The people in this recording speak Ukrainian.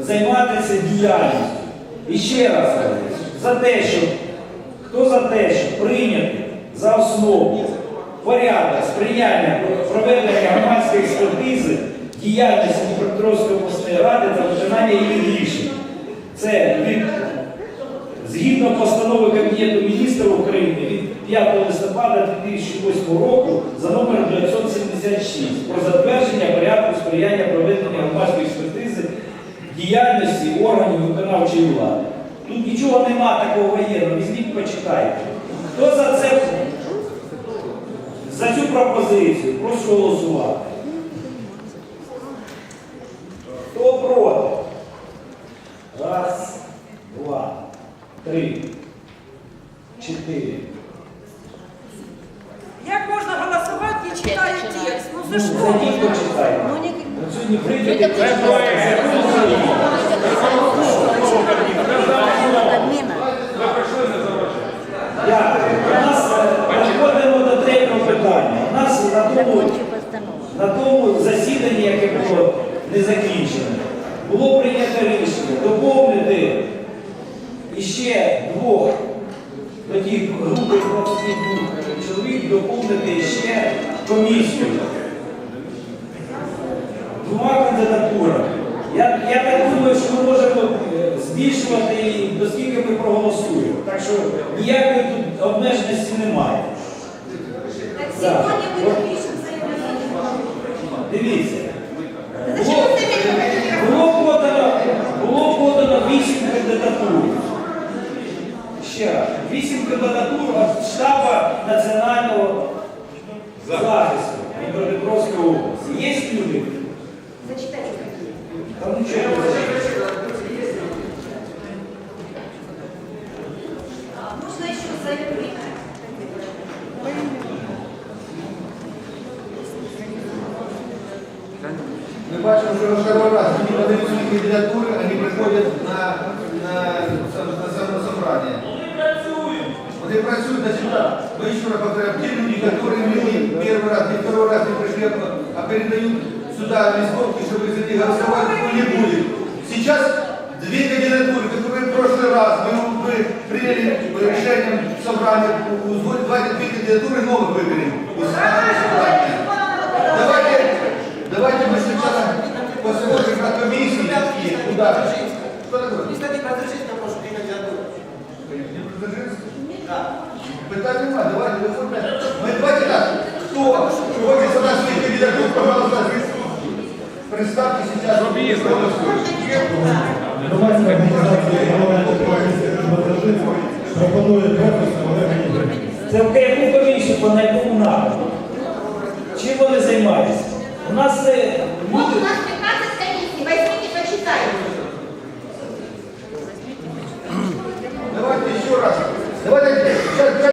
займатися діяльністю. І ще раз кажу, за те, що хто за те, щоб прийняти за основу порядок сприяння проведення громадської експертизи діяльності Дніпропетровської обласної ради та виконання її рішень. Це від Згідно постанови Кабінету міністрів України від 5 листопада 2008 року за номером 976 про затвердження порядку сприяння проведення громадської експертизи діяльності органів виконавчої влади. Тут нічого нема такого воєнного, візьміть почитайте. Хто за це за цю пропозицію? Прошу голосувати. Хто проти? Раз, два, три, чотири. Як можна голосувати, не читає текст? Ну це що? Ну, Сьогодні прийняти проект закону України. Дякую. У нас е, переходимо до третього питання. У нас на тому, засіданні, яке було не закінчено, було прийнято рішення доповнити іще двох тієї групи 22 чоловік, доповнити ще комісію двома кандидатурами. Я, я так думаю, що ми можемо е, збільшувати і до скільки ми проголосуємо. Так що ніякої тут обмеженості немає. Так Так. сьогодні ми заявлення. Дивіться. Було, подано, було подано вісім кандидатур. Ще раз, вісім кандидатур від штабу національного захисту Дніпропетровської області. Є люди? Зачитайте. Там нічого не зачитано. А, Можна ще заявлення? Мы бачимо, что второй раз они подают свои кандидатуры, они приходят на, на, сам- на самособрание. Вот и працюют, значит, так. Мы еще раз повторяем, те люди, которые не первый раз, не второй раз не пришли, а передают сюда листовки, чтобы за них голосовать, кто не будет. Сейчас две кандидатуры, которые в прошлый раз мы, мы приняли решением собрания, два две кандидатуры новых выберем. Давайте, давайте мы сначала посмотрим на комиссии куда. Что такое? Кстати, разрешить на прошлую кандидатуру. Питань нема, давайте виформляємо. Ми давайте так. Хто хоче задати свої кандидатури, представте сейчас. Громадська організація пропонує пропуск Олега. Це в яку комісію по на якому напрямку? Чим вони займаються? У нас це Вот люди. у нас 15 комиссий, возьмите, почитайте. Давайте еще раз. Давайте сейчас